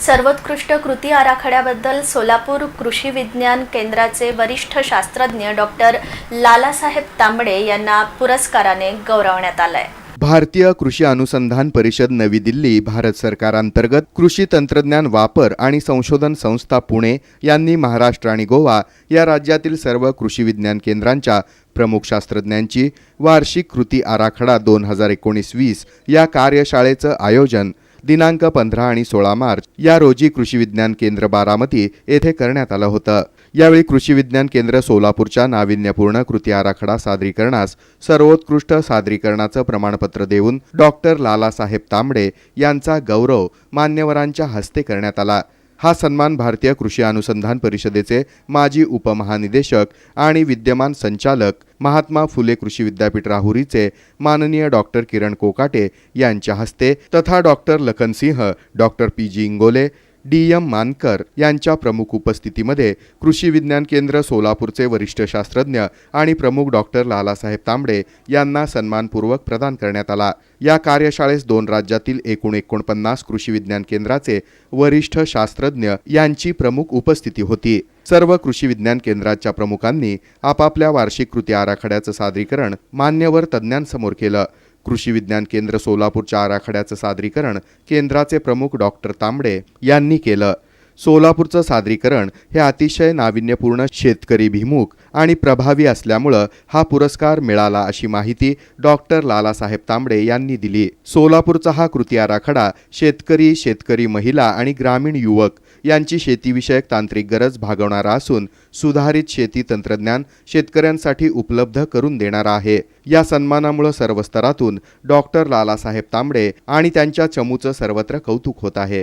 सर्वोत्कृष्ट कृती आराखड्याबद्दल सोलापूर कृषी विज्ञान केंद्राचे वरिष्ठ शास्त्रज्ञ डॉक्टर लालासाहेब तांबडे यांना पुरस्काराने गौरवण्यात आलंय. भारतीय कृषी अनुसंधान परिषद नवी दिल्ली भारत सरकारांतर्गत कृषी तंत्रज्ञान वापर आणि संशोधन संस्था पुणे यांनी महाराष्ट्र आणि गोवा या राज्यातील सर्व कृषी विज्ञान केंद्रांच्या प्रमुख शास्त्रज्ञांची वार्षिक कृती आराखडा दोन हजार एकोणीस वीस या कार्यशाळेचं आयोजन दिनांक पंधरा आणि सोळा मार्च या रोजी कृषी विज्ञान केंद्र बारामती येथे करण्यात आलं होतं. यावेळी कृषी विज्ञान केंद्र सोलापूरच्या नाविन्यपूर्ण कृती आराखडा सादरीकरणास सर्वोत्कृष्ट सादरीकरणाचं प्रमाणपत्र देऊन डॉक्टर लालासाहेब तांबडे यांचा गौरव मान्यवरांच्या हस्ते करण्यात आला. हा सन्मान भारतीय कृषी अनुसंधान परिषदेचे माजी उपमहानिदेशक आणि विद्यमान संचालक महात्मा फुले कृषी विद्यापीठ राहुरीचे माननीय डॉक्टर किरण कोकाटे यांच्या हस्ते तथा doctor Lakhansingh doctor P. G. Ingole D M Mankar यांच्या प्रमुख उपस्थितीमध्ये कृषी विज्ञान केंद्र सोलापूरचे वरिष्ठ शास्त्रज्ञ आणि प्रमुख डॉक्टर लालासाहेब तांबडे यांना सन्मानपूर्वक प्रदान करण्यात आला. या कार्यशाळेस दोन राज्यातील एकूण एकोणपन्नास कृषी विज्ञान केंद्राचे वरिष्ठ शास्त्रज्ञ यांची प्रमुख उपस्थिती होती. सर्व कृषी विज्ञान केंद्राच्या प्रमुखांनी आपापल्या वार्षिक कृती आराखड्याचं सादरीकरण मान्यवर तज्ज्ञांसमोर केलं. कृषी विज्ञान केंद्र सोलापूरच्या आराखड्याचं सादरीकरण केंद्राचे प्रमुख डॉक्टर तांबडे यांनी केलं. सोलापूरचं सादरीकरण हे अतिशय नाविन्यपूर्ण शेतकरी भिमुख आणि प्रभावी असल्यामुळं हा पुरस्कार मिळाला अशी माहिती डॉक्टर लालासाहेब तांबडे यांनी दिली. सोलापूरचा हा कृती आराखडा शेतकरी शेतकरी महिला आणि ग्रामीण युवक यांची शेतीविषयक तांत्रिक गरज भागवणारा असून सुधारित शेती तंत्रज्ञान शेतकऱ्यांसाठी उपलब्ध करून देणारा आहे. या सन्मानामुळे सर्व स्तरातून डॉक्टर लालासाहेब तांबडे आणि त्यांच्या चमूचं सर्वत्र कौतुक होत आहे.